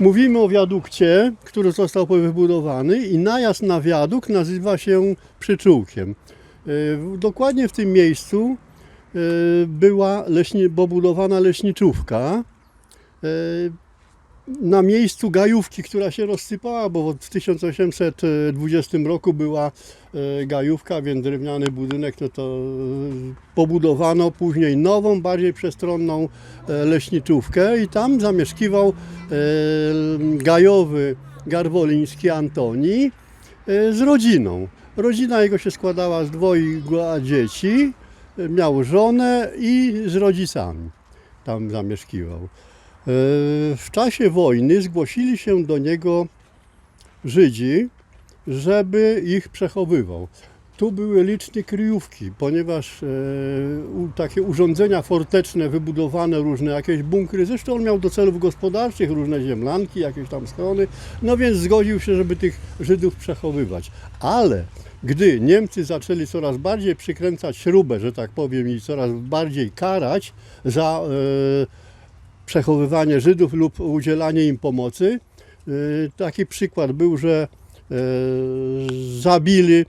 Mówimy o wiadukcie, który został wybudowany i najazd na wiadukt nazywa się przyczółkiem. E, Dokładnie w tym miejscu e, była leśni, pobudowana leśniczówka. Na miejscu gajówki, która się rozsypała, bo w 1820 roku była e, gajówka, więc drewniany budynek, no to e, pobudowano później nową, bardziej przestronną e, leśniczówkę i tam zamieszkiwał gajowy Garwoliński Antoni z rodziną. Rodzina jego się składała z dwojga dzieci, miał żonę i z rodzicami tam zamieszkiwał. W czasie wojny zgłosili się do niego Żydzi, żeby ich przechowywał. Tu były liczne kryjówki, ponieważ e, takie urządzenia forteczne wybudowane, różne jakieś bunkry, zresztą on miał do celów gospodarczych różne ziemlanki, jakieś tam schrony, no więc zgodził się, żeby tych Żydów przechowywać. Ale gdy Niemcy zaczęli coraz bardziej przykręcać śrubę, że tak powiem, i coraz bardziej karać za e, przechowywanie Żydów lub udzielanie im pomocy. Y, Taki przykład był, że e, zabili e,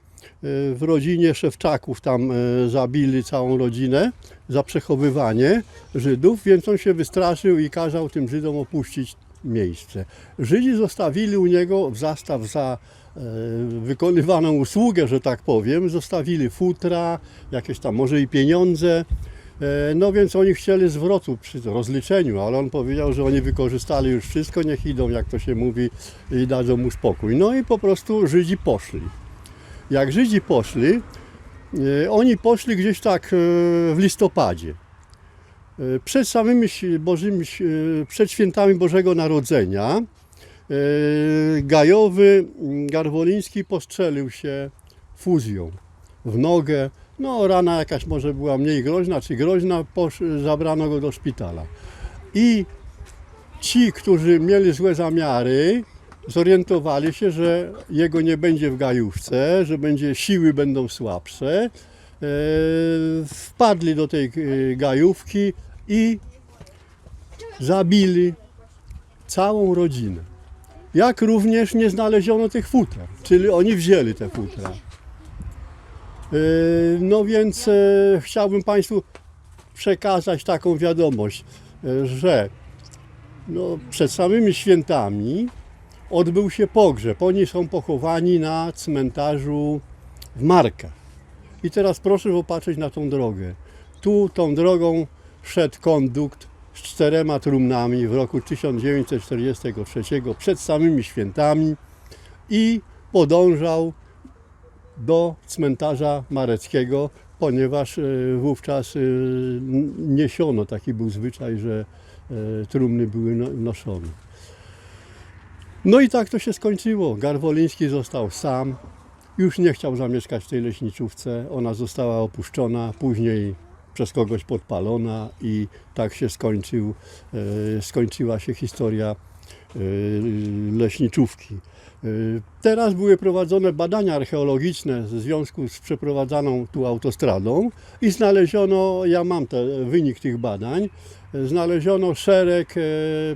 w rodzinie Szewczaków, tam zabili całą rodzinę za przechowywanie Żydów, więc on się wystraszył i kazał tym Żydom opuścić miejsce. Żydzi zostawili u niego w zastaw za e, wykonywaną usługę, że tak powiem, zostawili futra, jakieś tam może i pieniądze. E, No więc oni chcieli zwrotu przy rozliczeniu, ale on powiedział, że oni wykorzystali już wszystko, niech idą, jak to się mówi, i dadzą mu spokój. No i po prostu Żydzi poszli. Jak Żydzi poszli, e, oni poszli gdzieś tak e, w listopadzie. Przed samymi Bożymi, przed świętami Bożego Narodzenia Gajowy Garwoliński postrzelił się fuzją w nogę. No, rana jakaś może była mniej groźna czy groźna, zabrano go do szpitala. I ci, którzy mieli złe zamiary, zorientowali się, że jego nie będzie w gajówce, że będzie siły będą słabsze. E, wpadli do tej e, gajówki i zabili całą rodzinę. Jak również nie znaleziono tych futer, czyli oni wzięli te futra. E, No więc e, chciałbym Państwu przekazać taką wiadomość, e, że no, przed samymi świętami odbył się pogrzeb. Oni są pochowani na cmentarzu w Markach. I teraz proszę popatrzeć na tą drogę. Tu tą drogą szedł kondukt z czterema trumnami w roku 1943 przed samymi świętami i podążał do cmentarza Mareckiego, ponieważ e, wówczas e, niesiono, taki był zwyczaj, że e, trumny były no- noszone. No i tak to się skończyło. Garwoliński został sam. Już nie chciał zamieszkać w tej leśniczówce. Ona została opuszczona, później przez kogoś podpalona i tak się skończył, skończyła się historia leśniczówki. E, Teraz były prowadzone badania archeologiczne w związku z przeprowadzaną tu autostradą i znaleziono, ja mam te, wynik tych badań, e, znaleziono szereg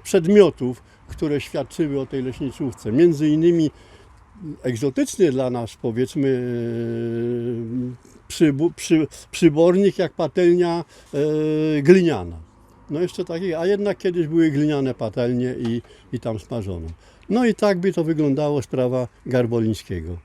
przedmiotów, które świadczyły o tej leśniczówce. Między innymi egzotyczny dla nas, powiedzmy, przybornik jak patelnia gliniana. No jeszcze takich, a jednak kiedyś były gliniane patelnie i, i tam smażono. No i tak by to wyglądało sprawa Garbolińskiego.